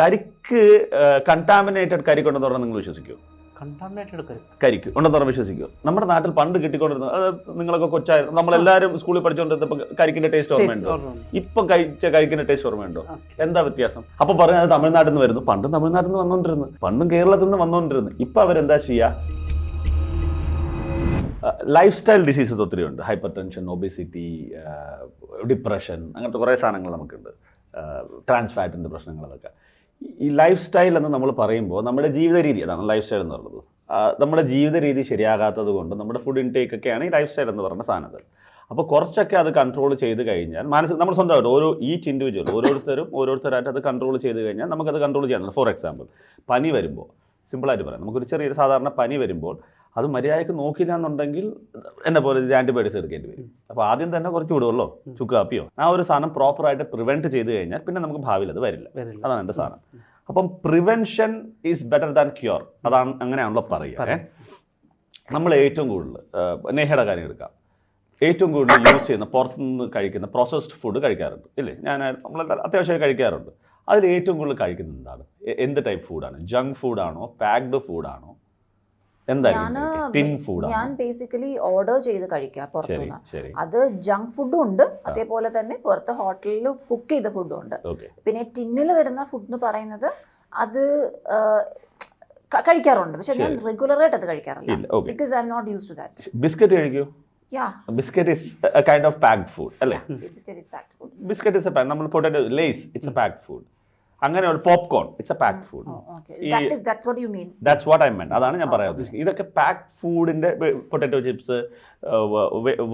കരിക്ക് കണ്ടാമിനേറ്റഡ് കരിക്കുണ്ടെന്ന് പറഞ്ഞാൽ നിങ്ങൾ വിശ്വസിക്കുമോ കരിക്ക്. ഉണ്ടെന്ന് പറഞ്ഞാൽ വിശ്വസിക്കുമോ നമ്മുടെ നാട്ടിൽ പണ്ട് കിട്ടിക്കൊണ്ടിരുന്നത് അത് നിങ്ങളൊക്കെ കൊച്ചായിരുന്നു നമ്മളെല്ലാവരും സ്കൂളിൽ പഠിച്ചുകൊണ്ടിരുന്നപ്പോൾ കരിക്കിന്റെ ടേസ്റ്റ് ഓർമ്മയുണ്ടോ? ഇപ്പം കഴിച്ച കരിക്കിന്റെ ടേസ്റ്റ് ഓർമ്മയുണ്ടോ? എന്താ വ്യത്യാസം? അപ്പൊ പറഞ്ഞത് അത് തമിഴ്നാട്ടിൽ നിന്ന് വരുന്നു പണ്ടും തമിഴ്നാട്ടിൽ നിന്ന് വന്നോണ്ടിരുന്നു പണ്ടും കേരളത്തിൽ നിന്ന് വന്നോണ്ടിരുന്നു ഇപ്പൊ അവരെന്താ ചെയ്യുക ലൈഫ് സ്റ്റൈൽ ഡിസീസസ് ഒത്തിരി ഉണ്ട്. ഹൈപ്പർ ടെൻഷൻ ഒബിസിറ്റി ഡിപ്രഷൻ അങ്ങനത്തെ കുറേ സാധനങ്ങൾ നമുക്കുണ്ട്. ട്രാൻസ് ഫാറ്റിന്റെ പ്രശ്നങ്ങൾ അതൊക്കെ ഈ ലൈഫ് സ്റ്റൈൽ എന്ന് നമ്മൾ പറയുമ്പോൾ നമ്മുടെ ജീവിത രീതി അതാണ് ലൈഫ് സ്റ്റൈൽ എന്ന് പറയുന്നത്. നമ്മുടെ ജീവിത രീതി ശരിയാകാത്തത് കൊണ്ട് നമ്മുടെ ഫുഡ് ഇൻടേക്ക് ഒക്കെയാണ് ഈ ലൈഫ് സ്റ്റൈൽ എന്ന് പറയുന്ന സാധനത്തിൽ അപ്പോൾ കുറച്ചൊക്കെ അത് കൺട്രോൾ ചെയ്ത് കഴിഞ്ഞാൽ മനസ്സിൽ നമ്മൾ സ്വന്തമായിട്ട് ഓരോ ഈച്ച് ഇൻഡിവിജ്വൽ ഓരോരുത്തരും ഓരോരുത്തരായിട്ട് അത് കൺട്രോൾ ചെയ്ത് കഴിഞ്ഞാൽ നമുക്കത് കൺട്രോൾ ചെയ്യാൻ ഫോർ എക്സാമ്പിൾ പനി വരുമ്പോൾ സിമ്പിളായിട്ട് പറയാം. നമുക്കൊരു ചെറിയൊരു സാധാരണ പനി വരുമ്പോൾ അത് മര്യാദയ്ക്ക് നോക്കില്ല എന്നുണ്ടെങ്കിൽ എന്നെ പോലെ ആന്റിബയോട്ടിക്സ് ആന്റിബയോട്ടിക്സ് എടുക്കേണ്ടി വരും. അപ്പോൾ ആദ്യം തന്നെ കുറച്ച് വിടുമല്ലോ ചുക്ക് കാപ്പിയോ ആ ഒരു സാധനം പ്രോപ്പറായിട്ട് പ്രിവെന്റ് ചെയ്ത് കഴിഞ്ഞാൽ പിന്നെ നമുക്ക് ഭാവിയിൽ അത് വരില്ല. അതാണ് എന്റെ സാധനം. അപ്പം prevention is better than cure അതാണ് അങ്ങനെയാണല്ലോ പറയുക. നമ്മൾ ഏറ്റവും കൂടുതൽ നേഹയുടെ കാര്യം എടുക്കാം. ഏറ്റവും കൂടുതൽ യൂസ് ചെയ്യുന്ന പുറത്തുനിന്ന് കഴിക്കുന്ന പ്രോസസ്ഡ് ഫുഡ് കഴിക്കാറുണ്ട്. ഇല്ലേ? ഞാൻ നമ്മൾ അത്യാവശ്യം കഴിക്കാറുണ്ട്. അതിൽ ഏറ്റവും കൂടുതൽ കഴിക്കുന്നത് എന്താണ്? എന്ത് ടൈപ്പ് ഫുഡാണ് ജങ്ക് ഫുഡാണോ പാക്ഡ് ഫുഡാണോ എന്തായാലും ഞാൻ ബേസിക്കലി ഓർഡർ ചെയ്ത് കഴിക്കുക പുറത്തുനിന്ന്. അത് ജങ്ക് ഫുഡും ഉണ്ട്. അതേപോലെ തന്നെ പുറത്ത് ഹോട്ടലിൽ കുക്ക് ചെയ്ത ഫുഡും ഉണ്ട്. പിന്നെ ടിന്നിൽ വരുന്ന ഫുഡ് എന്ന് പറയുന്നത് അത് കഴിക്കാറുണ്ട്. പക്ഷെ ഞാൻ റെഗുലർ ആയിട്ട് അത് കഴിക്കാറില്ല. Because I'm not use to that biscuit കഴിക്കൂ? Biscuit is kind of packed food അല്ലേ? Biscuit is packed food biscuit is a നമ്മൾ potato Lays it's a packed food അങ്ങനെയുള്ള popcorn it's a pack food okay that is that's what you mean that's what I mean അതാണ് ഞാൻ പറയാൻ ഉദ്ദേശിക്കുന്നത് ഇതൊക്കെ pack ഫുഡിന്റെ potato chips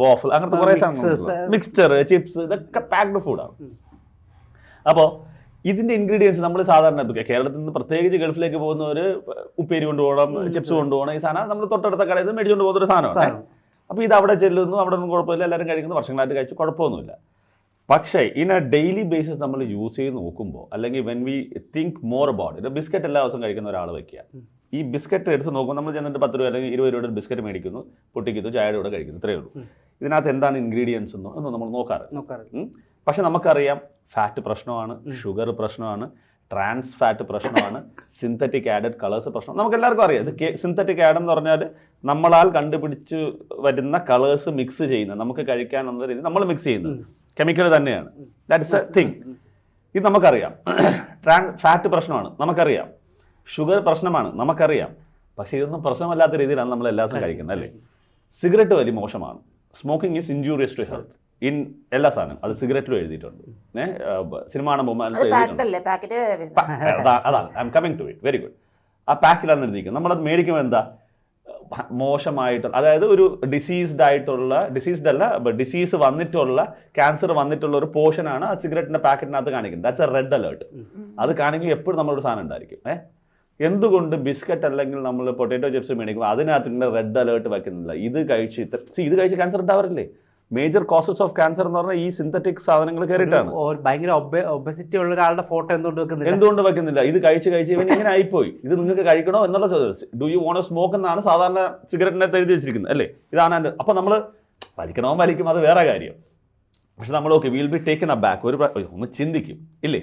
waffle അങ്ങനത്തെ കുറേ സാധനങ്ങൾ മിക്സ്ചർ ചിപ്സ് ഇതൊക്കെ പാക്ഡ് ഫുഡാണ് അപ്പോൾ ഇതിന്റെ ഇൻഗ്രീഡിയൻസ് നമ്മൾ സാധാരണ കേരളത്തിൽ നിന്ന് പ്രത്യേകിച്ച് ഗൾഫിലേക്ക് പോകുന്നവര് ഉപ്പേരി കൊണ്ടുപോകണം ചിപ്സ് കൊണ്ടുപോകണം ഈ സാധനം നമ്മൾ തൊട്ടടുത്ത കടയിൽ നിന്ന് മേടിച്ചുകൊണ്ട് പോകുന്ന ഒരു സാധനമാണ് സാധനം. അപ്പോൾ ഇത് അവിടെ ചെല്ലുന്നു അവിടെ ഒന്നും കുഴപ്പമില്ല എല്ലാവരും കഴിക്കുന്നു വർഷങ്ങളായിട്ട് കഴിച്ചു കുഴപ്പമൊന്നുമില്ല. പക്ഷേ ഇൻ എ ഡെയിലി ബേസിസ് നമ്മൾ യൂസ് ചെയ്ത് നോക്കുമ്പോൾ അല്ലെങ്കിൽ when we think more about ഇത് ബിസ്ക്കറ്റ് എല്ലാ ദിവസവും കഴിക്കുന്ന ഒരാൾ വെക്കുക. ഈ ബിസ്ക്കറ്റ് എടുത്ത് നോക്കുമ്പോൾ നമ്മൾ ചെന്നിട്ട് പത്ത് രൂപ അല്ലെങ്കിൽ ഇരുപത് രൂപയുടെ ബിസ്ക്കറ്റ് മേടിക്കുന്നു പൊട്ടിക്കുന്നു ചായയുടെ കൂടെ കഴിക്കുന്നു ഇത്രയേ ഉള്ളൂ. ഇതിനകത്ത് എന്താണ് ഇൻഗ്രീഡിയൻസ് എന്നോ എന്നോ നമ്മൾ നോക്കാറ്. പക്ഷെ നമുക്കറിയാം ഫാറ്റ് പ്രശ്നമാണ് ഷുഗർ പ്രശ്നമാണ് ട്രാൻസ് ഫാറ്റ് പ്രശ്നമാണ് സിന്തറ്റിക് ആഡഡ് കളേഴ്സ് പ്രശ്നം. നമുക്ക് എല്ലാവർക്കും അറിയാം. ഇത് സിന്തറ്റിക് ആഡ് എന്ന് പറഞ്ഞാൽ നമ്മളാൽ കണ്ടുപിടിച്ച് വരുന്ന കളേഴ്സ് മിക്സ് ചെയ്യുന്നത് നമുക്ക് കഴിക്കാനുള്ള രീതി നമ്മൾ മിക്സ് ചെയ്യുന്നത്. കെമിക്കൽ തന്നെയാണ്. ദാറ്റ്സ് എ തിങ് ഇത് നമുക്കറിയാം. ട്രാൻ ഫാറ്റ് പ്രശ്നമാണ്. നമുക്കറിയാം. ഷുഗർ പ്രശ്നമാണ്. നമുക്കറിയാം. പക്ഷേ ഇതൊന്നും പ്രശ്നമല്ലാത്ത രീതിയിലാണ് നമ്മൾ എല്ലാ ദിവസവും കഴിക്കുന്നത് അല്ലേ? സിഗരറ്റ് വലിയ മോശമാണ്. Smoking is injurious to health in എല്ലാ സാധനം അത് സിഗരറ്റിലും എഴുതിയിട്ടുണ്ട്. സിനിമ കാണുമ്പോൾ അതാണ്. I'm coming to it very good ആ പാക്കിലാണ് എഴുതിയിരിക്കുന്നത്. നമ്മളത് മേടിക്കുമ്പോൾ എന്താ? മോശമായിട്ട് അതായത് ഒരു ഡിസീസ്ഡ് ആയിട്ടുള്ള ഡിസീസ്ഡ് അല്ല ഡിസീസ് വന്നിട്ടുള്ള ക്യാൻസർ വന്നിട്ടുള്ള ഒരു പോർഷനാണ് ആ സിഗരറ്റിന്റെ പാക്കറ്റിനകത്ത് കാണിക്കുന്നത്. ദാറ്റ്സ് എ റെഡ് അലേർട്ട് അത് കാണിക്കുമ്പോൾ എപ്പോഴും നമ്മളൊരു സാധനം ഉണ്ടായിരിക്കും. ഏഹ് എന്തുകൊണ്ട് ബിസ്ക്കറ്റ് അല്ലെങ്കിൽ നമ്മൾ പൊട്ടാറ്റോ ചിപ്സ് മേടിക്കുമ്പോൾ അതിനകത്ത് റെഡ് അലേർട്ട് വെക്കുന്നില്ല? ഇത് കഴിച്ച് ഇത്ര ഇത് കഴിച്ച് ക്യാൻസർ ഉണ്ടാവാറില്ലേ? മേജർ കോസസ് ഓഫ് ക്യാൻസർ എന്ന് പറഞ്ഞാൽ ഈ സിന്തറ്റിക് സാധനങ്ങൾ കയറിയിട്ടാണ്. ഭയങ്കര ഒബസിറ്റി ഉള്ള ഒരാളുടെ ഫോട്ടോ എന്തുകൊണ്ട് വെക്കുന്നില്ല? എന്തുകൊണ്ട് വെക്കുന്നില്ല? ഇത് കഴിച്ച് കഴിച്ച് ഇവൻ ഇങ്ങനെ ആയിപ്പോയി. ഇത് നിങ്ങൾക്ക് കഴിക്കണോ എന്നുള്ള ചോദ്യം. ഡു യു വോണ്ട് സ്മോക്ക് എന്നാണ് സാധാരണ സിഗരറ്റിനകത്ത് എഴുതി വെച്ചിരിക്കുന്നത് അല്ലേ? ഇതാണ് എന്റെ അപ്പം നമ്മൾ വലിക്കണോ വലിക്കും അത് വേറെ കാര്യം. പക്ഷെ നമ്മൾ okay will be taken aback ഒരു ഒന്ന് ചിന്തിക്കും ഇല്ലേ?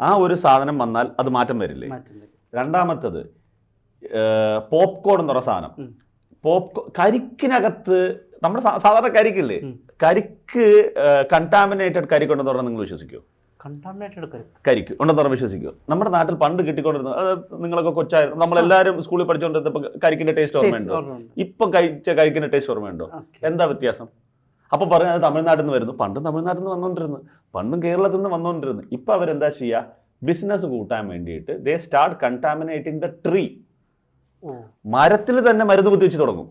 ആ ഒരു സാധനം വന്നാൽ അത് മാറ്റം വരില്ലേ? രണ്ടാമത്തത് പോപ്കോൺ എന്ന് പറഞ്ഞ സാധനം. പോപ്കോ കരിക്കിനകത്ത് നമ്മുടെ സാധാരണ കരിക്കില്ലേ. കരിക്ക് കണ്ടാമിനേറ്റഡ് കരിക്ക് ഉണ്ടെന്ന് നിങ്ങൾ വിശ്വസിക്കുമോ കണ്ടാമിനേറ്റഡ് കരിക്ക്. ഉണ്ടെന്ന് പറഞ്ഞാൽ വിശ്വസിക്കുമോ നമ്മുടെ നാട്ടിൽ പണ്ട് കിട്ടിക്കൊണ്ടിരുന്നത് അത് നിങ്ങളൊക്കെ കൊച്ചായിരുന്നു നമ്മളെല്ലാവരും സ്കൂളിൽ പഠിച്ചുകൊണ്ടിരുന്നപ്പോൾ കരിക്കിന്റെ ടേസ്റ്റ് ഓർമ്മയുണ്ടോ? ഇപ്പം കഴിച്ച കരിക്കിന്റെ ടേസ്റ്റ് ഓർമ്മയുണ്ടോ? എന്താ വ്യത്യാസം? അപ്പൊ പറഞ്ഞത് തമിഴ്നാട്ടിൽ നിന്ന് വരുന്നു. പണ്ടും തമിഴ്നാട്ടിൽ നിന്ന് വന്നുകൊണ്ടിരുന്നു പണ്ടും കേരളത്തിൽ നിന്ന് വന്നുകൊണ്ടിരുന്നു ഇപ്പൊ അവരെന്താ ചെയ്യുക ബിസിനസ് കൂട്ടാൻ വേണ്ടിയിട്ട് they start contaminating the tree മരത്തിൽ തന്നെ മരുന്ന് കുത്തി വെച്ച് തുടങ്ങും.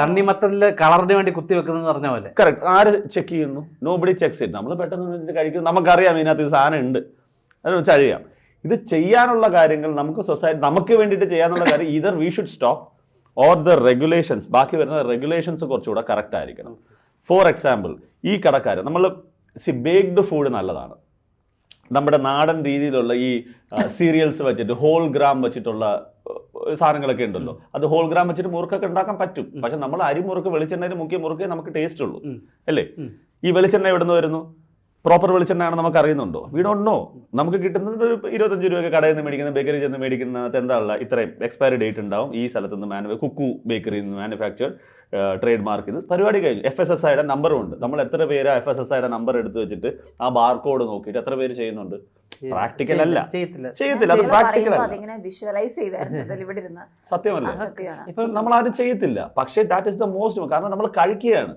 തണ്ണിമത്തനിൽ കളറിന് വേണ്ടി കുത്തി വെക്കുന്നത് പറഞ്ഞ പോലെ. കറക്റ്റ് ആര് ചെക്ക് ചെയ്യുന്നു? നോബഡി ചെക്സ് ചെയ്തു നമ്മൾ പെട്ടെന്ന് കഴിക്കുന്നു. കഴിക്കും നമുക്കറിയാം ഇതിനകത്ത് ഇത് സാധനം ഉണ്ട്. അതിനെ വെച്ച് അറിയാം ഇത് ചെയ്യാനുള്ള കാര്യങ്ങൾ നമുക്ക് സൊസൈറ്റി നമുക്ക് വേണ്ടിയിട്ട് ചെയ്യാനുള്ള കാര്യം either we should stop or the regulations ബാക്കി വരുന്ന റെഗുലേഷൻസ് കുറച്ചുകൂടെ കറക്റ്റ് ആയിരിക്കണം. ഫോർ എക്സാമ്പിൾ ഈ കടക്കാർ നമ്മൾ സി ബേക്ക്ഡ് ഫുഡ് നല്ലതാണ്. നമ്മുടെ നാടൻ രീതിയിലുള്ള ഈ സീരിയൽസ് വെച്ചിട്ട് ഹോൾ ഗ്രാം വെച്ചിട്ടുള്ള സാധനങ്ങളൊക്കെ ഉണ്ടല്ലോ. അത് ഹോൾ ഗ്രാം വെച്ചിട്ട് മുറുക്കൊക്കെ ഉണ്ടാക്കാൻ പറ്റും. പക്ഷെ നമ്മൾ അരി മുറുക്ക് വെളിച്ചെണ്ണയിൽ മുക്കിയ മുറുക്കേ നമുക്ക് ടേസ്റ്റ് ഉള്ളൂ. അല്ലേ? ഈ വെളിച്ചെണ്ണ എവിടെ നിന്ന് വരുന്നു? പ്രോപ്പർ വെളിച്ചെണ്ണയാണ് നമുക്ക് അറിയുന്നുണ്ടോ വി ഡോണ്ട് നോ നമുക്ക് കിട്ടുന്നത് ഒരു ഇരുപത്തഞ്ച് രൂപയൊക്കെ കടയിൽ നിന്ന് മേടിക്കുന്ന ബേക്കറി ചെന്ന് മേടിക്കുന്നതിനകത്ത് എന്താ ഇത്രയും എക്സ്പയറി ഡേറ്റ് ഉണ്ടാവും. ഈ സ്ഥലത്ത് നിന്ന് മാനു കുക്കു ബേക്കറിയിൽ നിന്ന് മാനുഫാക്ചർ ട്രേഡ് മാർക്ക് ഇത് പരിപാടി കഴിഞ്ഞു. എഫ് എസ് എസ് ഐയുടെ നമ്പറും ഉണ്ട്. നമ്മൾ എത്ര പേര് എഫ് എസ് എസ് ഐയുടെ നമ്പർ എടുത്ത് വെച്ചിട്ട് ആ ബാർകോഡ് നോക്കിയിട്ട് എത്ര പേര് ചെയ്യുന്നുണ്ട്? പ്രാക്ടിക്കൽ അല്ല. ചെയ്യത്തില്ല അത് പ്രാക്ടിക്കൽ അല്ല. അതിങ്ങനെ വിഷ്വലൈസ് ചെയ്യുമായിരുന്നു ഇവിടെ ഇരുന്ന് സത്യമല്ല. ഇപ്പം നമ്മൾ ആരും ചെയ്യത്തില്ല. പക്ഷേ ദാറ്റ് ഇസ് ദ മോസ്റ്റ് കാരണം നമ്മൾ കഴിക്കുകയാണ്.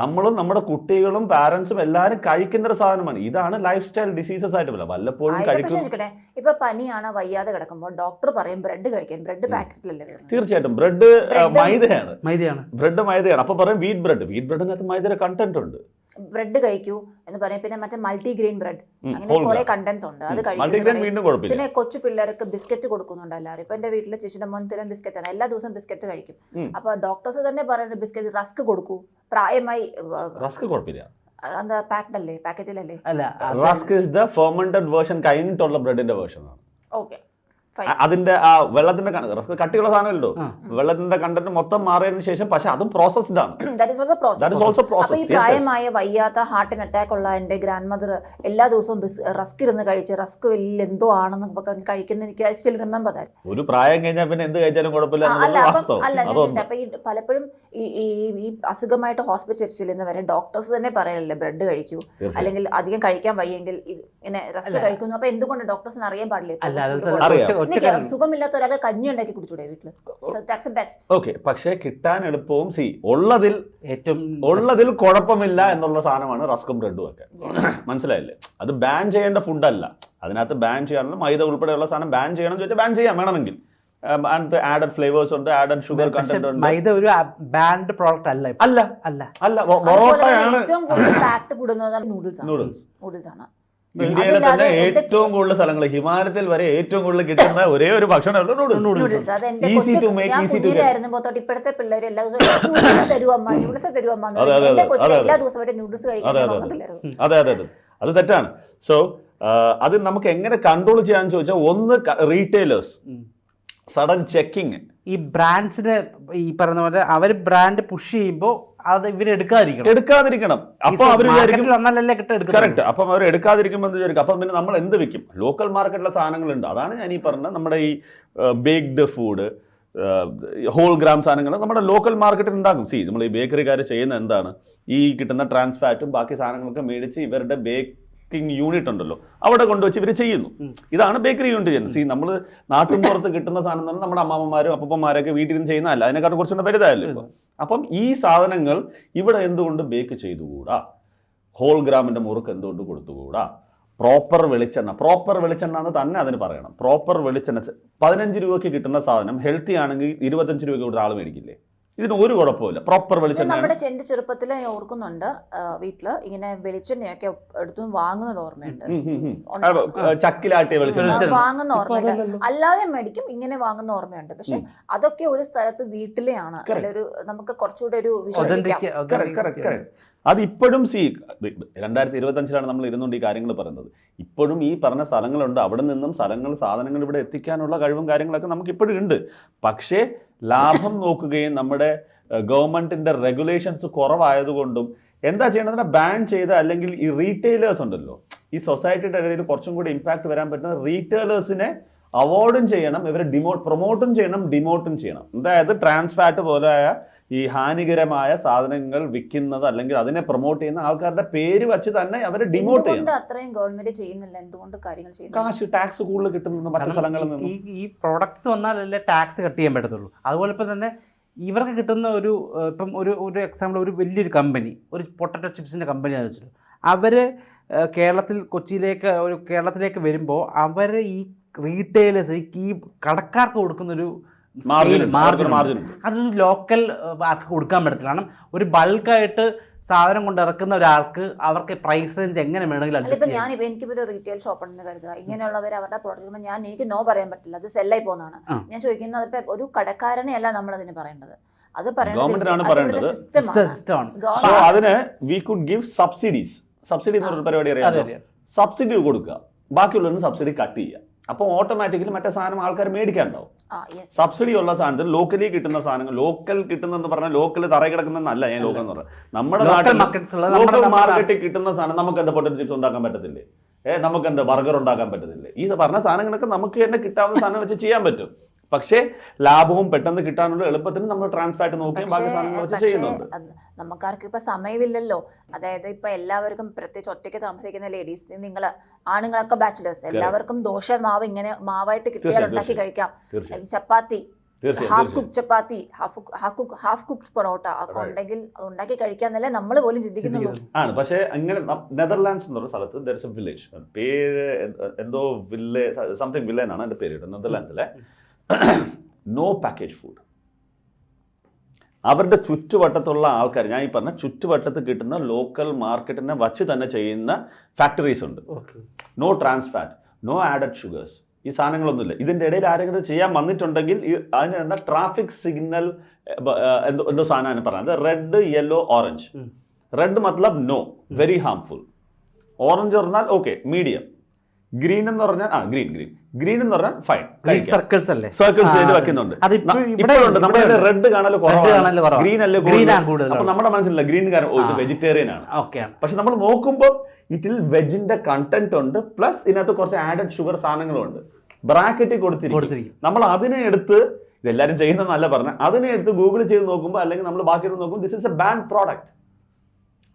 നമ്മളും നമ്മുടെ കുട്ടികളും പാരന്റ്സും എല്ലാവരും കഴിക്കുന്ന ഒരു സാധനമാണ്. ഇതാണ് ലൈഫ് സ്റ്റൈൽ ഡിസീസസ് ആയിട്ട് വല്ല വല്ലപ്പോഴും കഴിക്കട്ടെ കഴിക്കും ഇപ്പൊ പനിയാണ് വയ്യാതെ കിടക്കുമ്പോൾ ഡോക്ടർ പറയും ബ്രെഡ് കഴിക്കാൻ ബ്രെഡ് പാക്കറ്റിലല്ലേ തീർച്ചയായിട്ടും. ബ്രെഡ് മൈദയാണ്. മൈദയാണ്. ബ്രെഡ് മൈദയാണ്. അപ്പൊ പറയും വീറ്റ് ബ്രെഡ് വീറ്റ് ബ്രെഡിനകത്ത് മൈദയുടെ കണ്ടന്റ് ഉണ്ട്. ബ്രെഡ് കഴിക്കൂ എന്ന് പറയും. പിന്നെ മറ്റേ മൾട്ടിഗ്രെയിൻ ബ്രെഡ് അങ്ങനെ കുറെ കണ്ടന്റ്സ് ഉണ്ട്. അത് കഴിക്കും പിന്നെ കൊച്ചു പിള്ളേർക്ക് ബിസ്ക്കറ്റ് കൊടുക്കുന്നുണ്ട് എല്ലാവരും. ഇപ്പൊ എന്റെ വീട്ടിലെ ചേച്ചിയുടെ മോൻ സ്ഥിരം ബിസ്ക്കറ്റ് ആണ്. എല്ലാ ദിവസവും ബിസ്ക്കറ്റ് കഴിക്കും. അപ്പൊ ഡോക്ടേഴ്സ് തന്നെ പറയുന്നത് ബിസ്ക്കറ്റ് റസ്ക് കൊടുക്കൂ. പ്രായമായി റസ്ക് കുഴപ്പമില്ല. എന്താ പാക്ഡ് അല്ലേ? പാക്കറ്റിലല്ലേ അല്ല rusk is the fermented version കഴിഞ്ഞിട്ടുള്ള ബ്രെഡിന്റെ വേർഷൻ ആണ്. ഓക്കെ അതിന്റെ ആ വെള്ളത്തിന്റെ കട്ടിയുള്ള സാധനമല്ലോ വെള്ളത്തിന്റെ കണ്ടന്റ് മൊത്തം മാറിയതിനു ശേഷം പക്ഷെ അതും പ്രോസസ്ഡ് ആണ്. ഈ പ്രായമായ വയ്യാത്ത ഹാർട്ടിന് അറ്റാക്ക് ഉള്ള എന്റെ ഗ്രാൻഡ് മദർ എല്ലാ ദിവസവും റസ്ക് ഇരുന്ന് കഴിച്ച് റസ്ക് വലിയ എന്തോ ആണെന്ന് കഴിക്കുന്ന എനിക്ക് സ്റ്റിൽ റിമെമ്പർ ദാറ്റ് ഒരു പ്രായം കഴിഞ്ഞാൽ പിന്നെ എന്ത് കഴിച്ചാലും കുഴപ്പമില്ല അപ്പം ഈ പലപ്പോഴും ഈ ഈ അസുഖമായിട്ട് ഹോസ്പിറ്റലിൽ ചെല്ലുന്ന വരെ ഡോക്ടേഴ്സ് തന്നെ പറയാനല്ലേ ബ്രെഡ് കഴിക്കൂ. അല്ലെങ്കിൽ അധികം കഴിക്കാൻ വയ്യെങ്കിൽ ഇങ്ങനെ റസ്ക്. കഴിക്കുന്നു. അപ്പൊ എന്തുകൊണ്ട് ഡോക്ടേഴ്സിന് അറിയാൻ പാടില്ലേ? സുഖമില്ലാത്ത ഒരാൾക്ക് കഞ്ഞി ഉണ്ടാക്കി കുടിച്ചൂടെ വീട്ടിൽ. സോ ദാറ്റ്സ് ബെസ്റ്റ് ഓക്കെ പക്ഷേ കിട്ടാൻ എളുപ്പവും സി ഉള്ളതിൽ ഏറ്റവും ഉള്ളതിൽ കുഴപ്പമില്ല എന്നുള്ള സാധനമാണ് റസ്കും ബ്രെഡും ഒക്കെ. മനസ്സിലായില്ലേ? അത് ബാൻ ചെയ്യേണ്ട ഫുഡല്ല അതിനകത്ത് ബാൻ ചെയ്യാനുള്ള മൈദ ഉൾപ്പെടെയുള്ള സാധനം ബാൻ ചെയ്യണം എന്ന് ചോദിച്ചാൽ ബാൻ ചെയ്യാം വേണമെങ്കിൽ. ആഡഡ് ഫ്ലേവേഴ്സ് ഉണ്ട് ആഡഡ് ഷുഗർ കണ്ടന്റ് ഉണ്ട്. മൈദ ഒരു ബാൻഡ് പ്രോഡക്റ്റ് അല്ല അല്ല. അല്ല. അല്ല പൊറോട്ടയാണ് ഏറ്റവും കൂടുതൽ ഫുഡ് നൂഡിൽസ് ആണ്. നൂഡിൽസ് നൂഡിൽസ് ആണ്. ഇന്ത്യയിലെ തന്നെ ഏറ്റവും കൂടുതൽ സ്ഥലങ്ങൾ ഹിമാലയത്തിൽ വരെ ഏറ്റവും കൂടുതൽ കിട്ടുന്ന ഒരേ ഒരു ഭക്ഷണം easy to make easy to ഇപ്പോഴത്തെ പിള്ളേര് എല്ലാ ദിവസവും നൂഡിൽസ് തരുവമ്മ നൂഡിൽസ് തരുവമ്മ എന്ന് അതെ. അതെ, അതെ, എല്ലാ അതെ. നൂഡിൽസ് തെറ്റാണ്. സോ അത് നമുക്ക് എങ്ങനെ കൺട്രോൾ ചെയ്യാന്ന് ചോദിച്ചാൽ ഒന്ന് റീറ്റെയിലേഴ്സ് സഡൻ ചെക്കിങ് ഈ ബ്രാൻഡ്സിന് ഈ പറയുന്ന പോലെ അവർ ബ്രാൻഡ് പുഷ് ചെയ്യുമ്പോൾ അത് ഇവർ എടുക്കാതിരിക്കണം. എടുക്കാതിരിക്കണം. അപ്പൊ അവർ കറക്റ്റ് അപ്പം അവർ എടുക്കാതിരിക്കുമ്പോൾ എന്ന് വിചാരിക്കും? അപ്പം പിന്നെ നമ്മൾ എന്ത് വിൽക്കും? ലോക്കൽ മാർക്കറ്റിലെ സാധനങ്ങളുണ്ട്. അതാണ് ഞാൻ ഈ പറഞ്ഞ നമ്മുടെ ഈ ബേക്ക്ഡ് ഫുഡ് ഹോൾ ഗ്രാം സാധനങ്ങൾ നമ്മുടെ ലോക്കൽ മാർക്കറ്റിൽ ഉണ്ടാക്കും. സി നമ്മൾ ഈ ബേക്കറിക്കാർ ചെയ്യുന്ന എന്താണ്? ഈ കിട്ടുന്ന ട്രാൻസ്ഫാറ്റും ബാക്കി സാധനങ്ങളൊക്കെ മേടിച്ച് ഇവരുടെ ബേക്കിംഗ് യൂണിറ്റ് ഉണ്ടല്ലോ. അവിടെ കൊണ്ടുവച്ച് ഇവർ ചെയ്യുന്നു. ഇതാണ് ബേക്കറി യൂണിറ്റ് ചെയ്യുന്നത്. സി നമ്മൾ നാട്ടിൻ പുറത്ത് കിട്ടുന്ന സാധനം എന്ന് പറഞ്ഞാൽ നമ്മുടെ അമ്മമ്മമാരും അപ്പന്മാരൊക്കെ വീട്ടിൽ നിന്ന് ചെയ്യുന്നതല്ല അതിനെക്കാട്ടും കുറച്ചുകൂടെ വലുതായല്ലോ ഇപ്പൊ. അപ്പം ഈ സാധനങ്ങൾ ഇവിടെ എന്തുകൊണ്ട് ബേക്ക് ചെയ്തുകൂടാ? ഹോൾ ഗ്രാമിന്റെ മുറുക്ക് എന്തുകൊണ്ട് കൊടുത്തുകൂടാ? പ്രോപ്പർ വെളിച്ചെണ്ണ. പ്രോപ്പർ വെളിച്ചെണ്ണ എന്ന് തന്നെ അതിന് പറയണം. പ്രോപ്പർ വെളിച്ചെണ്ണ. പതിനഞ്ച് രൂപയ്ക്ക് കിട്ടുന്ന സാധനം ഹെൽത്തി ആണെങ്കിൽ ഇരുപത്തഞ്ച് രൂപയ്ക്ക് കൊടുത്ത ആൾ മേടിക്കില്ലേ? ഇതിന് ഒരു കുഴപ്പമില്ല പ്രോപ്പർ വെളിച്ചെണ്ണ നമ്മുടെ ചെണ്ട് ചെറുപ്പത്തിൽ ഞാൻ ഓർക്കുന്നുണ്ട്. വീട്ടിൽ ഇങ്ങനെ വെളിച്ചെണ്ണയൊക്കെ എടുത്തു വാങ്ങുന്നത് ഓർമ്മയുണ്ട്. ചക്കിലാട്ടിയ വെളിച്ചെണ്ണ. വാങ്ങുന്ന ഓർമ്മയുണ്ട്. അല്ലാതെ മേടിക്കും ഇങ്ങനെ വാങ്ങുന്ന ഓർമ്മയുണ്ട്. പക്ഷെ അതൊക്കെ ഒരു സ്ഥലത്ത് വീട്ടിലെയാണ്. അതിലൊരു നമുക്ക് കുറച്ചുകൂടെ ഒരു വിശ്വസിക്കാം. അത് ഇപ്പോഴും സി രണ്ടായിരത്തി ഇരുപത്തഞ്ചിലാണ് നമ്മൾ ഇരുന്നുകൊണ്ട് ഈ കാര്യങ്ങൾ പറയുന്നത് ഇപ്പോഴും ഈ പറഞ്ഞ സ്ഥലങ്ങളുണ്ട്. അവിടെ നിന്നും സ്ഥലങ്ങൾ സാധനങ്ങൾ ഇവിടെ എത്തിക്കാനുള്ള കഴിവും കാര്യങ്ങളൊക്കെ നമുക്ക് ഇപ്പോഴും ഉണ്ട്. പക്ഷേ ലാഭം നോക്കുകയും നമ്മുടെ ഗവൺമെന്റിന്റെ റെഗുലേഷൻസ് കുറവായതുകൊണ്ടും എന്താ ചെയ്യേണ്ടത് ബാൻ ചെയ്ത അല്ലെങ്കിൽ ഈ റീറ്റെയിലേഴ്സ് ഉണ്ടല്ലോ ഈ സൊസൈറ്റിയുടെ ഇടയിൽ കുറച്ചും കൂടി ഇമ്പാക്ട് വരാൻ പറ്റുന്ന റീറ്റെയിലേഴ്സിനെ അവോർഡും ചെയ്യണം ഇവരെ ഡിമോ പ്രൊമോട്ടും ചെയ്യണം ഡിമോട്ടും ചെയ്യണം. അതായത് ട്രാൻസ്ഫാറ്റ് പോലെയായ ഈ ഹാനികരമായ സാധനങ്ങൾ വിൽക്കുന്നത് അല്ലെങ്കിൽ അതിനെ പ്രൊമോട്ട് ചെയ്യുന്ന ആൾക്കാരുടെ പേര് വെച്ച് തന്നെ അവരെ ഡിമോട്ട് ചെയ്യണം. അത്രയും ഗവൺമെന്റ് ചെയ്യുന്നില്ല? എന്തുകൊണ്ട് കാര്യങ്ങൾ ചെയ്യുന്നില്ല? കാശ് ടാക്സ് കൂടുതൽ കിട്ടുന്നത് മറ്റു സ്ഥലങ്ങളിൽ നിന്ന്. ഈ ഈ പ്രോഡക്ട്സ് വന്നാലല്ലേ ടാക്സ് കട്ട് ചെയ്യാൻ പറ്റത്തുള്ളൂ. അതുപോലെ ഇപ്പം തന്നെ ഇവർക്ക് കിട്ടുന്ന ഒരു ഇപ്പം ഒരു ഒരു എക്സാമ്പിൾ ഒരു വലിയൊരു കമ്പനി ഒരു പൊട്ടറ്റോ ചിപ്സിന്റെ കമ്പനി എന്ന് വെച്ചിട്ട്. അവർ കേരളത്തിൽ കൊച്ചിയിലേക്ക് ഒരു കേരളത്തിലേക്ക് വരുമ്പോൾ അവർ ഈ റീറ്റെയിലേഴ്സ് ഈ കടക്കാർക്ക് കൊടുക്കുന്നൊരു മാർജിൻ മാർജിൻ അതൊരു ലോക്കൽ ആർക്ക് കൊടുക്കാൻ പറ്റത്തില്ല. കാരണം ഒരു ബൾക്കായിട്ട് സാധനം കൊണ്ട് ഇറക്കുന്ന ഒരാൾക്ക് അവർക്ക് പ്രൈസ് റേഞ്ച് എങ്ങനെ വേണമെങ്കിലും അല്ല ഞാൻ ഇപ്പൊ എനിക്കിപ്പോ ഒരു റീറ്റെയിൽ ഷോപ്പ് ഉണ്ടെന്ന് കരുതുക. ഇങ്ങനെയുള്ളവർ അവരുടെ പ്രോഡക്റ്റ് ഞാൻ എനിക്ക് നോ പറയാൻ പറ്റില്ല. അത് സെല്ലായി പോകുന്നതാണ്. ഞാൻ ചോദിക്കുന്നത് ഇപ്പൊ ഒരു കടക്കാരനെ അല്ല നമ്മൾ അതിന് പറയേണ്ടത് അത് പറയുന്നത് അതിന് we could give subsidies subsidy എന്ന് പരിപാടി അറിയാം സബ്സിഡി കൊടുക്കുക. ബാക്കിയുള്ളവരും സബ്സിഡി കട്ട് ചെയ്യുക. അപ്പോൾ ഓട്ടോമാറ്റിക്കലി മറ്റേ സാധനം ആൾക്കാർ മേടിക്കാനുണ്ടാവും സബ്സിഡി ഉള്ള സാധനത്തിൽ ലോക്കലി കിട്ടുന്ന സാധനങ്ങൾ ലോക്കൽ കിട്ടുന്നെന്ന് പറഞ്ഞാൽ ലോക്കൽ തറ കിടക്കുന്നതെന്നല്ല ഞാൻ ലോക്കൽ എന്ന് പറഞ്ഞത് നമ്മുടെ ലോക്കൽ നാട്ടിൽ മാർക്കറ്റ്സ് ഉള്ള നമ്മുടെ ലോക്കൽ മാർക്കറ്റിൽ കിട്ടുന്ന സാധനം നമുക്ക് എന്താ പൊട്ടൻ ചിപ്സ് ഉണ്ടാക്കാൻ പറ്റത്തില്ലേ? ഏഹ് നമുക്ക് എന്താ ബർഗർ ഉണ്ടാക്കാൻ പറ്റത്തില്ലേ? ഈ പറഞ്ഞ സാധനങ്ങളൊക്കെ നമുക്ക് തന്നെ കിട്ടാവുന്ന സാധനം വെച്ച് ചെയ്യാൻ പറ്റും. പക്ഷേ ലാഭവും പെട്ടെന്ന് കിട്ടാനുള്ള എളുപ്പത്തിന് നമ്മൾ ട്രാൻസ്ഫാറ്റ് നോക്കിയും ബാക്കി സാധനങ്ങൾ വെച്ച് ചെയ്യുന്നുണ്ട്. നമുക്കാർക്കും ഇപ്പൊ സമയമില്ലല്ലോ. അതായത് ഇപ്പൊ എല്ലാവർക്കും പ്രത്യേകിച്ച് ഒറ്റയ്ക്ക് താമസിക്കുന്ന ലേഡീസ് നിങ്ങൾ ആണുങ്ങളൊക്കെ ബാച്ചിലേഴ്സ് എല്ലാവർക്കും ദോശ മാവ് ഇങ്ങനെ മാവായിട്ട് കിട്ടിയാൽ ഉണ്ടാക്കി കഴിക്കാം. Chapati half cook chapati half cook half cook parotta ഒക്കെ. ഉണ്ടെങ്കിൽ അത് ഉണ്ടാക്കി കഴിക്കാന്നല്ലേ നമ്മൾ പോലും ചിന്തിക്കുന്നുള്ളൂ. ആണ്. പക്ഷേ അങ്ങനെ നെതർലാൻഡ്സ് എന്ന് പറഞ്ഞ സ്ഥലത്ത് ദർ ഇസ് എ വില്ലേജ് പേര് എന്ത- എന്തോ വില്ലേ സംതിങ് വില്ലേജ് എന്നാണ് എന്റെ പേര് നെതർലാൻഡ്സിലെ നോ പാക്കേജ് ഫുഡ് അവരുടെ ചുറ്റുവട്ടത്തുള്ള ആൾക്കാർ ഞാൻ ഈ പറഞ്ഞ ചുറ്റുവട്ടത്ത് കിട്ടുന്ന ലോക്കൽ മാർക്കറ്റിനെ വച്ച് തന്നെ ചെയ്യുന്ന ഫാക്ടറീസ് ഉണ്ട്. No trans fat no added sugars ഈ സാധനങ്ങളൊന്നുമില്ല. ഇതിന്റെ ഇടയിൽ ആരെങ്കിലും ചെയ്യാൻ വന്നിട്ടുണ്ടെങ്കിൽ ഈ അതിന് എന്താ ട്രാഫിക് സിഗ്നൽ എന്തോ എന്തോ സാധനമാണ് പറയുന്നത് റെഡ് യെല്ലോ ഓറഞ്ച്. റെഡ് മത്ലബ് നോ വെരി ഹാംഫുൾ ഓറഞ്ച് പറഞ്ഞാൽ ഓക്കെ മീഡിയം ഗ്രീൻ എന്ന് പറഞ്ഞാൽ ആ ഗ്രീൻ ഗ്രീൻ ഗ്രീൻ എന്ന് പറഞ്ഞാൽ ഫൈൻ സർക്കിൾസ് അല്ലേ? സർക്കിൾസ് ആയിട്ട് വെക്കുന്നുണ്ട്. ഇപ്പോഴുണ്ട് നമ്മുടെ റെഡ് കാണൽ ഗ്രീൻ അല്ലേ ഗ്രീൻ അപ്പൊ നമ്മുടെ മനസ്സിലില്ല ഗ്രീൻ കാരണം വെജിറ്റേറിയൻ ആണ്. ഓക്കെ പക്ഷെ നമ്മൾ നോക്കുമ്പോൾ ഇതിൽ വെജിന്റെ കണ്ടന്റ് ഉണ്ട്. പ്ലസ് ഇതിനകത്ത് കുറച്ച് ആഡഡ് ഷുഗർ സാധനങ്ങളും ഉണ്ട്. ബ്രാക്കറ്റിൽ കൊടുത്തിരിക്കും. നമ്മൾ അതിനെ എടുത്ത് ഇതെല്ലാവരും ചെയ്യുന്നതല്ല പറഞ്ഞ അതിനെ എടുത്ത് ഗൂഗിൾ ചെയ്ത് നോക്കുമ്പോൾ അല്ലെങ്കിൽ നമ്മൾ ബാക്കി നോക്കുമ്പോൾ this is a ban product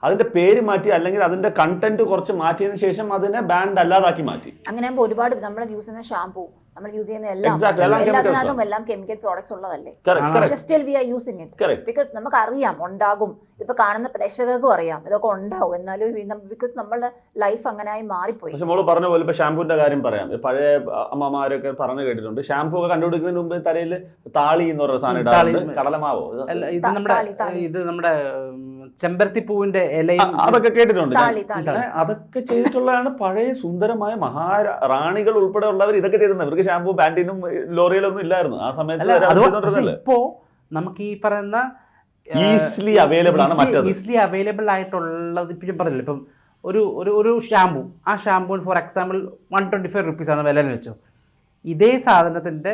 അതിന്റെ പേര് മാറ്റി അല്ലെങ്കിൽ അതിന്റെ കണ്ടന്റ് കുറച്ച് മാറ്റിയതിനു ശേഷം അതിനെ ബാൻഡ് അല്ലാതാക്കി മാറ്റി. അങ്ങനെ ഒരുപാട് നമ്മൾ യൂസ് ചെയ്യുന്ന ഷാംപൂ നമ്മൾ യൂസ് ചെയ്യുന്ന എല്ലാം എല്ലാം എല്ലാത്തിനകത്തും എല്ലാം കെമിക്കൽ പ്രോഡക്ട്സ് ഉള്ളതല്ലേ? പക്ഷെ still we are using it because നമുക്ക് അറിയാം ഉണ്ടാകും. ഇപ്പൊ കാണുന്ന പ്രേക്ഷകർക്കും അറിയാം ഇതൊക്കെ ഉണ്ടാവും. എന്നാലും ബിക്കോസ് നമ്മളുടെ ലൈഫ് അങ്ങനെയായി മാറിപ്പോയി. പക്ഷെ മോൾ പറഞ്ഞ പോലെ ഇപ്പൊ ഷാമ്പൂന്റെ കാര്യം പറയാം. പഴയ അമ്മമാരൊക്കെ പറഞ്ഞു കേട്ടിട്ടുണ്ട്. ഷാമ്പൂ ഒക്കെ കണ്ടുപിടിക്കുന്നതിന് മുമ്പ് തലയിൽ താളി എന്ന് പറയുന്ന സാധനം. ഇടാറുണ്ട്. കടലമാവോ? അല്ല ഇത് നമ്മുടെ. ഇത് നമ്മുടെ ഉം, ചെമ്പരത്തി പൂവിന്റെ ആ, ഇലയും അതൊക്കെ കേട്ടിട്ടുണ്ട്. അതൊക്കെ ചെയ്തിട്ടുള്ളതാണ് പഴയ സുന്ദരമായ മഹാറാണികൾ ഉൾപ്പെടെ ഉള്ളവർ ഇതൊക്കെ ചെയ്തിട്ടുണ്ട്. ഇവർക്ക് ഷാമ്പൂ പാന്റീനും ലോറിയിലൊന്നും ഇല്ലായിരുന്നു. ആ സമയത്ത്? ഇപ്പോ നമുക്ക് ഈ പറയുന്ന ഈസിലി അവൈലബിൾ ആണ് മറ്റത്. ഈസിലി അവൈലബിൾ ആയിട്ടുള്ളത് ഇപ്പം ഞാൻ പറഞ്ഞില്ല. ഇപ്പം ഒരു ഒരു ഒരു ഷാമ്പൂ. ആ ഷാമ്പൂന് for example one twenty five റുപ്പീസാണ് വില എന്ന് വെച്ചോ ഇതേ സാധനത്തിന്റെ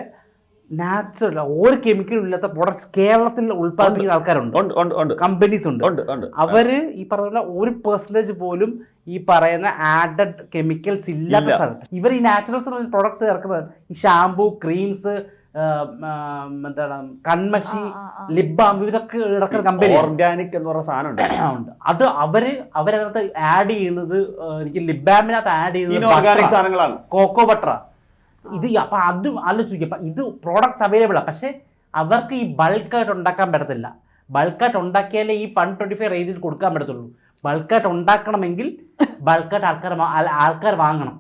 നാച്ചുറൽ ഒരു കെമിക്കലും ഇല്ലാത്ത പ്രൊഡക്ട്സ് കേരളത്തിൽ ഉൽപ്പാദിപ്പിക്കുന്ന ആൾക്കാരുണ്ട്. കമ്പനീസ് ഉണ്ട് അവർ ഈ പറഞ്ഞ ഒരു പെർസെന്റേജ് പോലും ഈ പറയുന്ന ആഡഡ് കെമിക്കൽസ് ഇല്ലാത്ത ഇല്ല. സ്ഥലത്ത്. ഇവർ ഈ നാച്ചുറൽ പ്രോഡക്ട്സ് ചേർക്കുന്നത് ഈ ഷാംപൂ ക്രീംസ് എന്താണ് കൺമഷി. ലിപ് ബാം ഇതൊക്കെ ഇടക്കുന്ന കമ്പനി ഓർഗാനിക് എന്ന് പറഞ്ഞ സാധനം ഉണ്ട്. അത് അവർ അവരതിനകത്ത് ആഡ് ചെയ്യുന്നത് എനിക്ക് ലിപ് ബാമിനകത്ത് ആഡ് ചെയ്യുന്നത് കോക്കോ ബട്ടറ ഇത് അപ്പൊ അതും ആലോചിക്കുക അപ്പൊ ഇത് പ്രോഡക്ട്സ് അവൈലബിൾ ആണ് പക്ഷെ അവർക്ക് ഈ ബൾക്കായിട്ട് ഉണ്ടാക്കാൻ പറ്റത്തില്ല. ബൾക്കായിട്ട് ഉണ്ടാക്കിയാലേ ഈ വൺ ട്വന്റി ഫൈവ് റേഞ്ചിൽ കൊടുക്കാൻ പറ്റത്തുള്ളൂ. ബൾക്കായിട്ട് ഉണ്ടാക്കണമെങ്കിൽ ബൾക്കായിട്ട് ആൾക്കാർ ആൾക്കാർ വാങ്ങണം.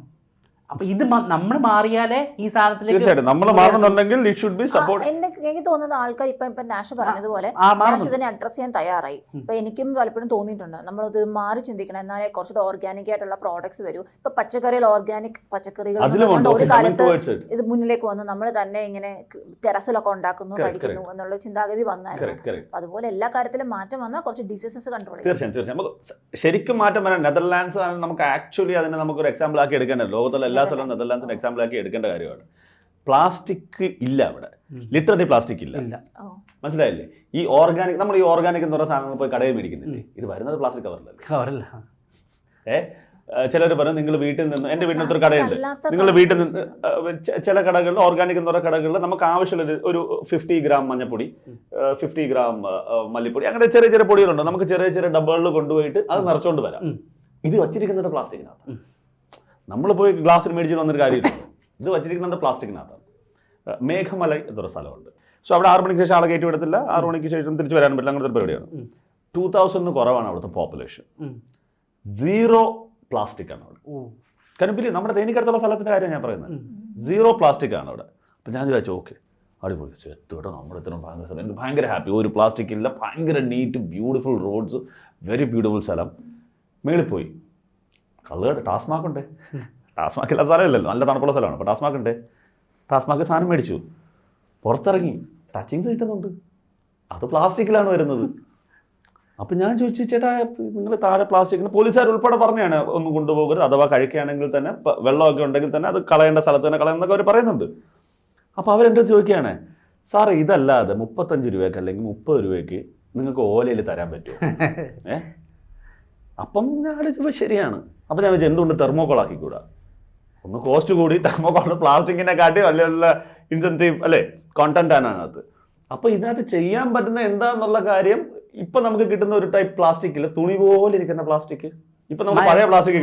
അപ്പൊ ഇത് നമ്മൾ മാറിയാലേ ഈ സാധനത്തിലേക്ക് നമ്മൾ മാറുന്നുണ്ടെങ്കിൽ ഇറ്റ് ഷുഡ് ബി സപ്പോർട്ട് എനിക്ക് തോന്നുന്നത് ആൾക്കാർ ഇപ്പൊ ഇപ്പൊ നാഷ് പറഞ്ഞതുപോലെ നാഷ് ഇതിനെ അഡ്രസ് ചെയ്യാൻ തയ്യാറായി. ഇപ്പൊ എനിക്കും പലപ്പോഴും തോന്നിയിട്ടുണ്ട്. നമ്മളത് മാറി ചിന്തിക്കണം. എന്നാലേ കുറച്ചുകൂടെ ഓർഗാനിക് ആയിട്ടുള്ള പ്രോഡക്ട്സ് വരൂ. ഇപ്പൊ പച്ചക്കറികൾ ഓർഗാനിക് പച്ചക്കറികൾ ഒരു കാലത്ത് ഇത് മുന്നിലേക്ക് വന്ന്. നമ്മൾ തന്നെ ഇങ്ങനെ ടെറസിലൊക്കെ ഉണ്ടാക്കുന്നു കഴിക്കുന്നു എന്നുള്ള ചിന്താഗതി വന്നായിരുന്നു. അതുപോലെ എല്ലാ കാര്യത്തിലും മാറ്റം വന്നാൽ കുറച്ച് ഡിസീസസ് കൺട്രോൾ ചെയ്യും. തീർച്ചയായും തീർച്ചയായും. ശരിക്കും മാറ്റം വരാൻ നെതർലാൻഡ്സ് ആണ് നമുക്ക് ആക്ച്വലി അതിനെ നമുക്ക് ഒരു എക്സാമ്പിൾ ആക്കി എടുക്കേണ്ടത് ലോകത്തുള്ള എല്ലാ സ്ഥലവും നെതർലാൻഡ്സ്. നെതർലാൻഡ്സിന് എക്സാമ്പിൾ ആക്കി എടുക്കേണ്ട കാര്യമാണ്. പ്ലാസ്റ്റിക് ഇല്ല അവിടെ. ലിറ്ററലി പ്ലാസ്റ്റിക് ഇല്ല. മനസ്സിലായില്ലേ? ഈ ഓർഗാനിക് നമ്മൾ ഈ ഓർഗാനിക് എന്ന് പറയുന്ന സാധനങ്ങൾ പോയി കടയിൽ മേടിക്കുന്നില്ലേ? ഇത് വരുന്നത് പ്ലാസ്റ്റിക് കവറിലല്ലേ ഏ? ചിലർ പറയും നിങ്ങൾ വീട്ടിൽ നിന്ന് എന്റെ വീട്ടിൽ ഒരു കടയുണ്ട്. നിങ്ങൾ വീട്ടിൽ നിന്ന് ചില കടകളിൽ ഓർഗാനിക് എന്ന് പറയുന്ന കടകളിൽ നമുക്ക് ആവശ്യമുള്ള ഒരു- ഫിഫ്റ്റി ഗ്രാം മഞ്ഞപ്പൊടി. ഫിഫ്റ്റി ഗ്രാം മല്ലിപ്പൊടി അങ്ങനെ ചെറിയ ചെറിയ പൊടികളുണ്ട്. നമുക്ക് ചെറിയ ചെറിയ ഡബ്ബകളിൽ കൊണ്ടുപോയിട്ട് അത് നിറച്ചുകൊണ്ട് വരാം. ഇത് വച്ചിരിക്കുന്നത് പ്ലാസ്റ്റിക്കിനകത്ത്. നമ്മൾ പോയി ഗ്ലാസ്സിൽ മേടിച്ചിട്ട് വന്നൊരു കാര്യമില്ല. ഇത് വച്ചിരിക്കുന്നത് പ്ലാസ്റ്റിക്കിനകത്താണ്. മേഘമല എന്നൊരു സ്ഥലമുണ്ട്. സോ അവിടെ ആറ് മണിക്ക് ശേഷം ആളെ കയറ്റി വിടത്തില്ല. ആറ് മണിക്ക് ശേഷം തിരിച്ചു വരാൻ പറ്റില്ല. അങ്ങനത്തെ ഒരു പരിപാടിയാണ്. ടു തൗസൻഡിന് കുറവാണ് അവിടുത്തെ പോപ്പുലേഷൻ. സീറോ പ്ലാസ്റ്റിക് ആണ് അവിടെ. കാരണം പിന്നെ നമ്മുടെ തേനിക്കടുത്തുള്ള സ്ഥലത്തിന്റെ കാര്യം ഞാൻ പറയുന്നത്. സീറോ പ്ലാസ്റ്റിക് ആണ് അവിടെ. അപ്പം ഞാൻ വിചാരിച്ചു ഓക്കെ. അടിപൊളി. എത്തോട്ടോ നമ്മുടെ ഇത്രയും ഭയങ്കര സ്ഥലം? എനിക്ക് ഭയങ്കര ഹാപ്പി ഒരു പ്ലാസ്റ്റിക് ഇല്ല. ഭയങ്കര neat beautiful roads very beautiful സ്ഥലം. മേളിൽ പോയി. കള്ളുകട ടാസ്മാക്ക് ഉണ്ട്. ടാസ്മാക്ക് ഇല്ലാത്ത സ്ഥലമില്ലല്ലോ. നല്ല തണുപ്പുള്ള സ്ഥലമാണ്. അപ്പോൾ ടാസ്മാക്ക് ഉണ്ട്. ടാസ്മാക്ക് സാധനം മേടിച്ചു. പുറത്തിറങ്ങി. ടച്ചിങ്സ് കിട്ടുന്നുണ്ട്. അത് പ്ലാസ്റ്റിക്കിലാണ് വരുന്നത്. അപ്പം ഞാൻ ചോദിച്ചു ചേട്ടാ നിങ്ങൾ താഴെ പ്ലാസ്റ്റിക്കിന് പോലീസുകാർ ഉൾപ്പെടെ പറഞ്ഞാണ് ഒന്ന് കൊണ്ടുപോകരുത്. അഥവാ കഴിക്കുകയാണെങ്കിൽ തന്നെ വെള്ളമൊക്കെ ഉണ്ടെങ്കിൽ തന്നെ അത് കളയേണ്ട സ്ഥലത്ത് തന്നെ കളയുന്നൊക്കെ അവർ പറയുന്നുണ്ട്. അപ്പോൾ അവരെന്റെ ചോദിക്കുകയാണ്? സാറേ ഇതല്ലാതെ മുപ്പത്തഞ്ച് രൂപയ്ക്ക് അല്ലെങ്കിൽ മുപ്പത് രൂപയ്ക്ക് നിങ്ങൾക്ക് ഓലയിൽ തരാൻ പറ്റുമോ? ഏ? അപ്പം ഞാൻ ആലോചിച്ചപ്പോൾ ശരിയാണ്. അപ്പം ഞാൻ വെച്ചാൽ എന്തുകൊണ്ട് തെർമോക്കോൾ ആക്കിക്കൂടാ? ഒന്ന് കോസ്റ്റ് കൂടി തെർമോക്കോൾ പ്ലാസ്റ്റിക്കിനെ കാട്ടി വലിയ വലിയ ഇൻസെന്റീവ് അല്ലേ? കോണ്ടന്റ് ആണ് അതിനകത്ത്. അപ്പോൾ ഇതിനകത്ത് ചെയ്യാൻ പറ്റുന്ന എന്താന്നുള്ള കാര്യം ഇപ്പൊ നമുക്ക് കിട്ടുന്ന ഒരു ടൈപ്പ് പ്ലാസ്റ്റിക്കിൽ തുണി പോലെ ഇരിക്കുന്ന പ്ലാസ്റ്റിക് ഇപ്പൊ നമുക്ക് പഴയ പ്ലാസ്റ്റിക്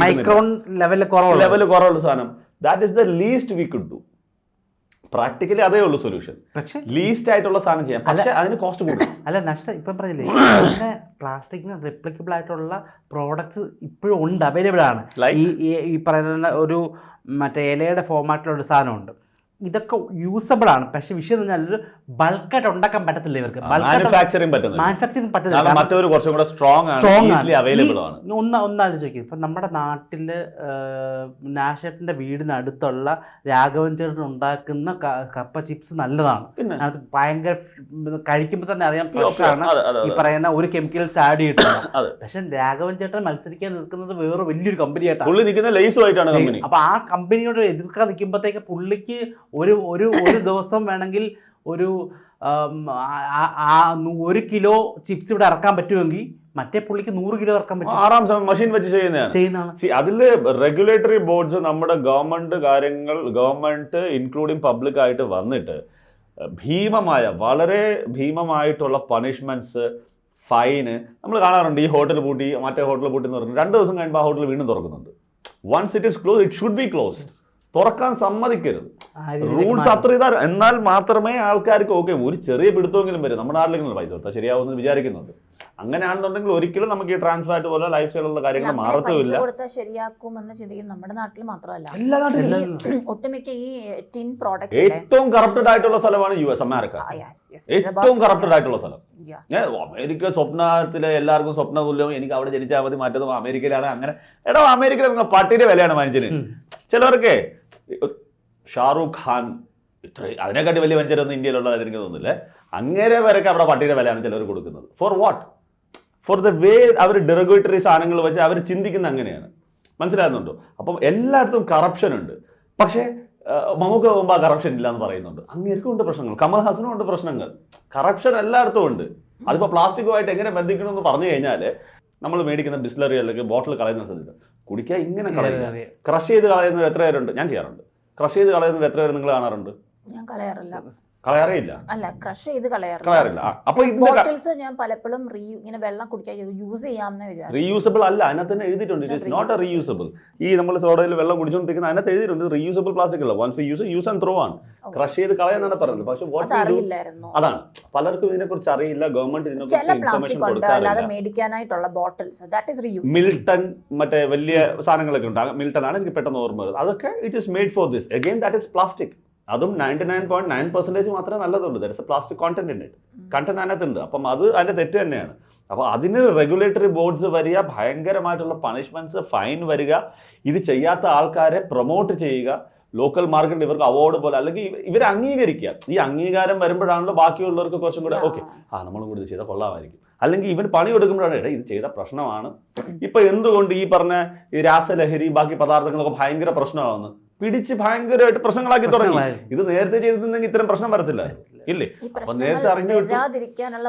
ലെവൽ കുറവുള്ള സാധനം. That is the least we could do practically അതേ ഉള്ളൂ സൊല്യൂഷൻ പക്ഷെ ലീസ്റ്റ് ആയിട്ടുള്ള സാധനം ചെയ്യാം. പക്ഷെ അതിന് കോസ്റ്റ് കൂടും അല്ല നഷ്ടം. ഇപ്പം പറഞ്ഞില്ലേ അങ്ങനെ പ്ലാസ്റ്റിക്കിന് റിപ്ലിക്കബിൾ ആയിട്ടുള്ള പ്രോഡക്ട്സ് ഇപ്പോഴും ഉണ്ട് അവൈലബിൾ ആണ്. ഈ ഈ- ഈ പറയുന്ന ഒരു മറ്റേ ഇലയുടെ ഫോമാറ്റിലുള്ള ഒരു സാധനമുണ്ട്. ഇതൊക്കെ യൂസബിൾ ആണ്. പക്ഷെ വിഷയം എന്ന് പറഞ്ഞാൽ ബൾക്കായിട്ട് ഉണ്ടാക്കാൻ പറ്റത്തില്ല ഇവർക്ക്. മാനുഫാക്ചറിങ് പറ്റുന്നത് മാനുഫാക്ചറിങ് കാരണം പറ്റത്തില്ല മറ്റൊരു കുറച്ചും കൂടെ സ്ട്രോങ് സ്ട്രോങ് അവൈലബിൾ ആണ്. ഒന്ന് ഒന്നാലോചിക്കും ഇപ്പം നമ്മുടെ നാട്ടിൽ നാഷേട്ടന്റെ വീടിനടുത്തുള്ള രാഘവൻ ചേട്ടൻ ഉണ്ടാക്കുന്ന കപ്പ ചിപ്സ് നല്ലതാണ്. അത് ഭയങ്കര കഴിക്കുമ്പോൾ തന്നെ അറിയാം ആണ് ഈ പറയുന്ന ഒരു കെമിക്കൽസ് ആഡ് ചെയ്തിട്ടുണ്ട് പക്ഷെ രാഘവൻ ചേട്ടൻ മത്സരിക്കാൻ നിൽക്കുന്നത് വേറെ വലിയൊരു കമ്പനിയായിട്ടാണ് പുള്ളി നിൽക്കുന്ന ലേസുമായിട്ടാണ് കമ്പനി അപ്പൊ ആ കമ്പനിയോട് എതിർക്കാൻ നിൽക്കുമ്പോഴത്തേക്ക് പുള്ളിക്ക് ഒരു ഒരു ഒരു ദിവസം വേണമെങ്കിൽ ഒരു ഒരു കിലോ ചിപ്സ് ഇവിടെ ഇറക്കാൻ പറ്റുമെങ്കിൽ മറ്റേ പുള്ളിക്ക് നൂറ് കിലോ ഇറക്കാൻ പറ്റും. ആറാം മെഷീൻ വെച്ച് ചെയ്യുന്നതാണ്. അതിൽ റെഗുലേറ്ററി ബോർഡ്സ് നമ്മുടെ ഗവൺമെന്റ് കാര്യങ്ങൾ ഗവൺമെന്റ് ഇൻക്ലൂഡിങ് പബ്ലിക് ആയിട്ട് വന്നിട്ട് ഭീമമായ വളരെ ഭീമമായിട്ടുള്ള പണിഷ്മെന്റ്സ് ഫൈന് നമ്മൾ കാണാറുണ്ട്. ഈ ഹോട്ടൽ പൂട്ടി മറ്റേ ഹോട്ടൽ പൂട്ടി എന്ന് പറഞ്ഞു രണ്ട് ദിവസം കഴിയുമ്പോൾ ആ ഹോട്ടൽ വീണ്ടും തുറക്കുന്നുണ്ട്. Once it is close it should be closed തുറക്കാൻ സമ്മതിക്കരുത്. റൂൾസ്. അത്ര ഇതാ എന്നാൽ മാത്രമേ ആൾക്കാർക്ക് ഓക്കെ ഒരു ചെറിയ പിടുത്തമെങ്കിലും വരും. നമ്മുടെ നാട്ടിലെങ്കിലും പൈസ കൊടുത്താൽ ശരിയാവുമെന്ന് വിചാരിക്കുന്നുണ്ട്. അങ്ങനെയാണെന്നുണ്ടെങ്കിൽ ഒരിക്കലും നമുക്ക് ഈ ട്രാൻസ്ഫർ ആയിട്ട് പോലെ ലൈഫ് സ്റ്റൈലുള്ള കാര്യങ്ങൾ മാറത്തില്ല പൈസ മാറത്തുമില്ല കൊടുത്താൽ ശരിയാക്കുമെന്ന് ചിന്തിക്കും നമ്മുടെ നാട്ടിൽ മാത്രമല്ല. എല്ലാ നാട്ടിലും ഒട്ടുമിക്ക ഈ ടിൻ പ്രോഡക്റ്റ് ഏറ്റവും കറപ്റ്റഡ് ആയിട്ടുള്ള സ്ഥലമാണ് യു എസ് അമേരിക്ക. ഏറ്റവും കറപ്റ്റഡ് ആയിട്ടുള്ള സ്ഥലം. ഞാൻ അമേരിക്ക സ്വപ്നത്തിലെ എല്ലാവർക്കും സ്വപ്ന തുല്യവും എനിക്ക് അവിടെ ജനിച്ചാൽ മതി മാറ്റതും അമേരിക്കയിലാണ്. അങ്ങനെ എടാ അമേരിക്കയിൽ നിങ്ങൾ പട്ടിയുടെ വിലയാണ് മനുഷ്യന്. ചിലവർക്ക് ഷാറൂഖ് ഖാൻ ഇത്ര അതിനെക്കാട്ടി വലിയ വഞ്ചരൊന്നും ഇന്ത്യയിലുള്ള എനിക്ക് തോന്നുന്നില്ല. അങ്ങനെ വരെയൊക്കെ അവിടെ പട്ടിയുടെ വിലയാണ് ചിലർ കൊടുക്കുന്നത്. For what for the way our derogatory സാധനങ്ങൾ വെച്ച് അവർ ചിന്തിക്കുന്ന അങ്ങനെയാണ്. മനസ്സിലാകുന്നുണ്ടോ? അപ്പം എല്ലായിടത്തും കറപ്ഷൻ ഉണ്ട്. പക്ഷേ മമ്മൂക്ക പോകുമ്പോൾ കറപ്ഷൻ ഇല്ല എന്ന് പറയുന്നുണ്ട്. അങ്ങേർക്കും ഉണ്ട് പ്രശ്നങ്ങൾ. കമൽഹാസനും ഉണ്ട് പ്രശ്നങ്ങൾ. കറപ്ഷൻ എല്ലായിടത്തും ഉണ്ട്. അതിപ്പോൾ പ്ലാസ്റ്റിക്കുമായിട്ട് എങ്ങനെ ബന്ധിക്കണമെന്ന് പറഞ്ഞു കഴിഞ്ഞാൽ നമ്മൾ മേടിക്കുന്ന ബിസ്ലറി അല്ലെങ്കിൽ ബോട്ടിൽ കളയുന്ന സ്ഥലത്ത് കുടിക്കാൻ ഇങ്ങനെ ക്രഷ് ചെയ്ത് കളയുന്നത് എത്ര പേരുണ്ട്? ഞാൻ ചെയ്യാറുണ്ട്. ക്രഷ് ചെയ്ത് കളയുന്നത് എത്ര പേര് നിങ്ങൾ കാണാറുണ്ട്? ഞാൻ കളയാറില്ല. കളയാറേ ഇല്ല അല്ല ക്രഷ് ചെയ്ത് കളയാറില്ല. അപ്പൊ ബോട്ടിൽസ് ഞാൻ പലപ്പോഴും റീ ഇങ്ങനെ വെള്ളം കുടിക്കാൻ യൂസ് ചെയ്യാമെന്ന് വിചാരിച്ചു. റീയൂസബിൾ അല്ല അതിനകത്ത് തന്നെ എഴുതിയിട്ടുണ്ട് ഇറ്റ് നോട്ട് എ റീയൂസബിൾ ഈ നമ്മൾ സോഡയിൽ വെള്ളം കുടിച്ചുകൊണ്ടിരിക്കുന്ന അതിനകത്ത് എഴുതിയിട്ടുണ്ട് റീയൂസബിൾ പ്ലാസ്റ്റിക് അല്ല. Once use use and throw ആണ് ക്രഷ് ചെയ്ത് കളയാനാണ് പറയുന്നത് പക്ഷെ വാട്ട് അതറിയില്ലായിരുന്നു. അതാണ്. പലർക്കും ഇതിനെക്കുറിച്ച് അറിയില്ല. ഗവൺമെന്റ് ചില ഇതിനെക്കുറിച്ച് ഇൻഫർമേഷൻ പ്ലാസ്റ്റിക് ഉണ്ട് അല്ലാതെ മേടിക്കാനായിട്ടുള്ള bottles that is reuse Milton മറ്റേ വലിയ സാധനങ്ങളൊക്കെ ഉണ്ട്. മിൽട്ടൺ ആണ് എനിക്ക് പെട്ടെന്ന് ഓർമ്മ വരുന്നത്. അതൊക്കെ it is made for this again that is plastic അതും ninety nine point nine percentage മാത്രമേ നല്ലതുള്ളൂ. There is a plastic content ഉണ്ട് കണ്ടന്റ് അതിനകത്തുണ്ട്. അപ്പം അത് അതിന്റെ തെറ്റ് തന്നെയാണ്. അപ്പോൾ അതിന് റെഗുലേറ്ററി ബോർഡ്സ് വരിക ഭയങ്കരമായിട്ടുള്ള പണിഷ്മെന്റ്സ് ഫൈൻ വരിക ഇത് ചെയ്യാത്ത ആൾക്കാരെ പ്രൊമോട്ട് ചെയ്യുക ലോക്കൽ മാർക്കറ്റിൽ ഇവർക്ക് അവാർഡ് പോലെ അല്ലെങ്കിൽ ഇവ- ഇവരെ അംഗീകരിക്കുക. ഈ അംഗീകാരം വരുമ്പോഴാണല്ലോ ബാക്കിയുള്ളവർക്ക് കുറച്ചും കൂടെ ഓക്കെ ആ നമ്മളും കൂടി ഇത് ചെയ്താൽ കൊള്ളാമായിരിക്കും. അല്ലെങ്കിൽ ഇവൻ പണി എടുക്കുമ്പോഴാണ് എടാ ഇത് ചെയ്ത പ്രശ്നമാണ്. ഇപ്പൊ എന്തുകൊണ്ട് ഈ പറഞ്ഞ ഈ രാസലഹരി ബാക്കി പദാർത്ഥങ്ങളൊക്കെ ഭയങ്കര പ്രശ്നമാവുന്നു? പിടിച്ച് ഭയങ്കരമായിട്ട് പ്രശ്നങ്ങളാക്കി തുടങ്ങി. ഇത് നേരത്തെ ചെയ്തിട്ടുണ്ടെങ്കിൽ ഇത്തരം പ്രശ്നം വരത്തില്ല. ഇല്ലേ? അപ്പൊ നേരത്തെ അറിഞ്ഞു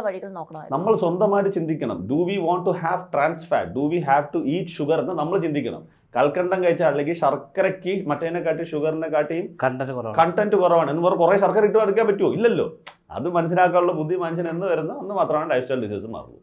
വഴികൾ നോക്കണം നമ്മൾ സ്വന്തമായിട്ട് ചിന്തിക്കണം. Do we want to have trans fat do we have to eat sugar എന്ന് നമ്മൾ ചിന്തിക്കണം. കൽക്കണ്ടം കഴിച്ചാൽ അല്ലെങ്കിൽ ശർക്കരയ്ക്ക് മറ്റേനെ കാട്ടി ഷുഗറിനെ കാട്ടിയും കണ്ടന്റ് കുറവാണ്. കണ്ടന്റ് കുറവാണ്. എന്ന് പറഞ്ഞാൽ കുറേ ശർക്കര ഇട്ട് എടുക്കാൻ പറ്റുമോ? ഇല്ലല്ലോ. അത് മനസ്സിലാക്കാനുള്ള ബുദ്ധി മനുഷ്യൻ എന്ന് വരുന്ന അന്ന് മാത്രമാണ് ലൈഫ് സ്റ്റൈൽ ഡിസീസ് മാറുന്നത്.